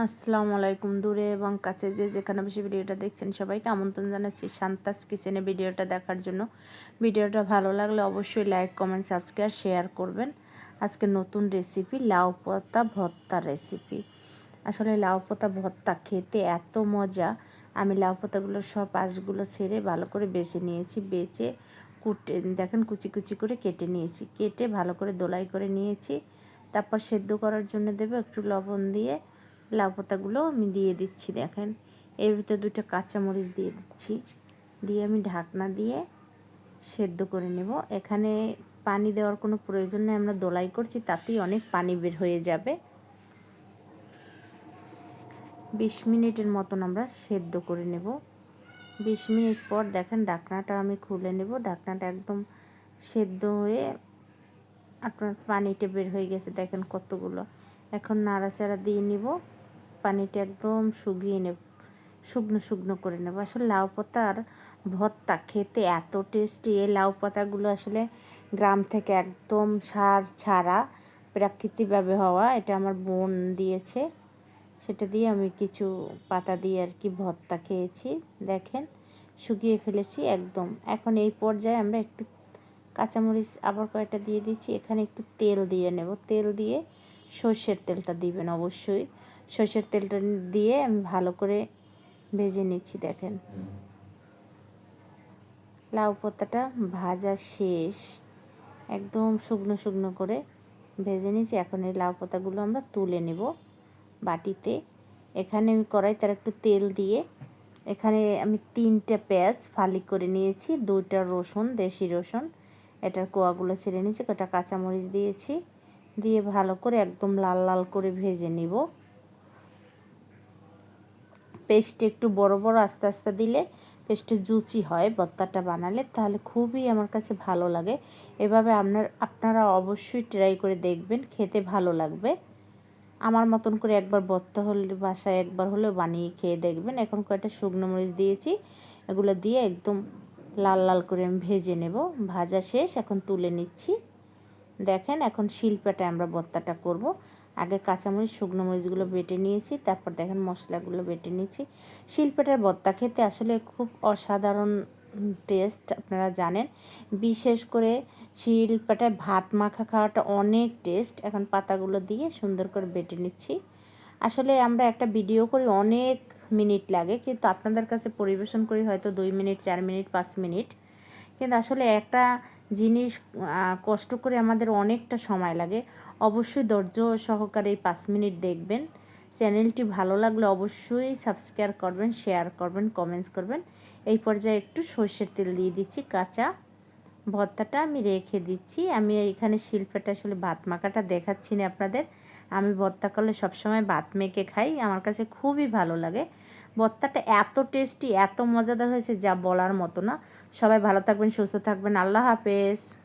আসসালামু আলাইকুম। দূরে এবং কাছে যে যেখানে বেশি ভিডিওটা দেখছেন সবাইকে আমন্ত্রণ জানাচ্ছি শান্তাস কিচেনে ভিডিওটা দেখার জন্য। ভিডিওটা ভালো লাগলে অবশ্যই লাইক, কমেন্ট, সাবস্ক্রাইব, শেয়ার করবেন। আজকে নতুন রেসিপি, লাউ পাতা ভর্তা রেসিপি। আসলে লাউ পাতা ভর্তা খেতে এত মজা। আমি লাউ পাতাগুলো সব পাশগুলো ছেড়ে ভালো করে বেছে নিয়েছি, বেছে কুটে, দেখেন কুচি কুচি করে কেটে নিয়েছি। কেটে ভালো করে দোলাই করে নিয়েছি। তারপর সেদ্ধ করার জন্য দেবো একটু লবণ দিয়ে লাউ পাতাগুলো আমি দিয়ে দিচ্ছি, দেখেন। এর ভিতরে দুটো কাঁচামরিচ দিয়ে দিচ্ছি। দিয়ে আমি ঢাকনা দিয়ে সেদ্ধ করে নেব। এখানে পানি দেওয়ার কোনো প্রয়োজন নেই, আমরা দোলাই করছি, তাতেই অনেক পানি বের হয়ে যাবে। বিশ মিনিটের মতন আমরা সেদ্ধ করে নেব। বিশ মিনিট পর দেখেন ডাকনাটা আমি খুলে নেব। ডাকনাটা একদম সেদ্ধ হয়ে আপনার পানিটা বের হয়ে গেছে, দেখেন কতগুলো। এখন নাড়াচাড়া দিয়ে নিব। পানিটা একদম শুকিয়ে নেব, শুকনো শুকনো করে নেব। আসলে লাউ পাতার ভর্তা খেতে এত টেস্টি, এই লাউ পাতাগুলো আসলে গ্রাম থেকে একদম সার ছাড়া প্রাকৃতিকভাবে হওয়া। এটা আমার বোন দিয়েছে, সেটা দিয়ে আমি কিছু পাতা দিয়ে আর কি ভর্তা খেয়েছি। দেখেন, শুকিয়ে ফেলেছি একদম। এখন এই পর্যায়ে আমরা একটু কাঁচামরিচ আবার কয়েকটা দিয়ে দিচ্ছি। এখানে একটু তেল দিয়ে নেব। তেল দিয়ে সর্ষের তেলটা দিবেন অবশ্যই। সর্ষের তেলটা দিয়ে আমি ভালো করে ভেজে নিচ্ছি, দেখেন। লাউ পাতাটা ভাজা শেষ। একদম শুকনো শুকনো করে ভেজে নিয়েছি। এখন এই লাউ পাতাগুলো আমরা তুলে নেব বাটিতে। এখানে আমি কড়াই তার একটু তেল দিয়ে এখানে আমি তিনটে পেঁয়াজ ফালি করে নিয়েছি, দুইটা রসুন, দেশি রসুন। এটার কোয়াগুলো ছেড়ে নিয়েছি, কটা কাঁচামরিচ দিয়েছি। দিয়ে ভালো করে একদম লাল লাল করে ভেজে নিব। পেস্ট একটু বড় বড় আস্তে আস্তে দিলে পেস্টে জুচি হয় বত্তাটা বানালে, তাহলে খুবই আমার কাছে ভালো লাগে। এভাবে আপনার, আপনারা অবশ্যই ট্রাই করে দেখবেন, খেতে ভালো লাগবে। আমার মতন করে একবার বত্তা হলে, বাসায় একবার হলেও বানিয়ে খেয়ে দেখবেন। এখন কয়েকটা শুকনো মরিচ দিয়েছি, এগুলো দিয়ে একদম লাল লাল করে আমি ভেজে নেব। ভাজা শেষ, এখন তুলে নিচ্ছি। দেখেন এখন শিল্পাটা আমরা বত্তাটা করব। আগে কাঁচামরিচ, শুকনো মরিচগুলো বেটে নিয়েছি, তারপর দেখেন মশলাগুলো বেটে নিয়েছি। শিল্পাটার বত্তা খেতে আসলে খুব অসাধারণ টেস্ট, আপনারা জানেন। বিশেষ করে শিল্পাটায় ভাত মাখা খাওয়াটা অনেক টেস্ট। এখন পাতাগুলো দিয়ে সুন্দর করে বেটে নিচ্ছি। আসলে আমরা একটা ভিডিও করি, অনেক মিনিট লাগে, কিন্তু আপনাদের কাছে পরিবেশন করি হয়তো দুই মিনিট, চার মিনিট, পাঁচ মিনিট। কিন্তু আসলে একটা জিনিস কষ্ট করে আমাদের অনেকটা সময় লাগে। অবশ্যই ধৈর্য সহকারে এই পাঁচ মিনিট দেখবেন। চ্যানেলটি ভালো লাগলে অবশ্যই সাবস্ক্রাইব করবেন, শেয়ার করবেন, কমেন্টস করবেন। এই পর্যায়ে একটু সর্ষের তেল দিয়ে দিচ্ছি, কাঁচা ভর্তাটা আমি রেখে দিচ্ছি। আমি এখানে শিল্পটা আসলে ভাত মাখাটা দেখাচ্ছি না আপনাদের। আমি ভর্তা করলে সবসময় ভাত মেখে খাই। আমার কাছে খুবই ভালো লাগে। ভর্তাটা এত টেস্টি, এত মজাদার হয়েছে যা বলার মতো না। সবাই ভালো থাকবেন, সুস্থ থাকবেন। আল্লাহ হাফেজ।